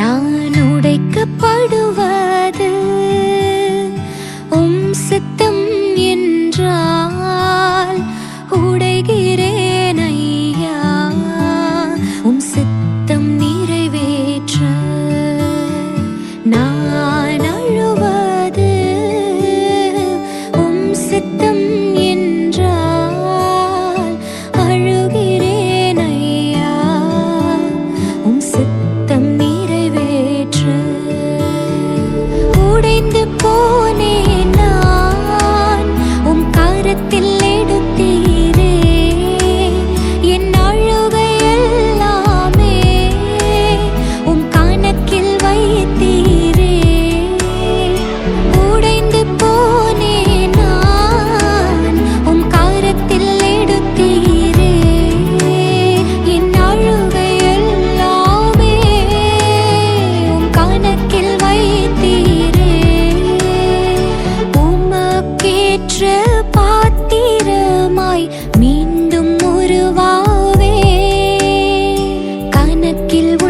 நான் உடைக்கப்படுவது உம் சித்தம் என்றால் உடைகிறேன் ஐயா. உம் சித்தம் நிறைவேற்ற நான் அழுவது உம் சித்தம் el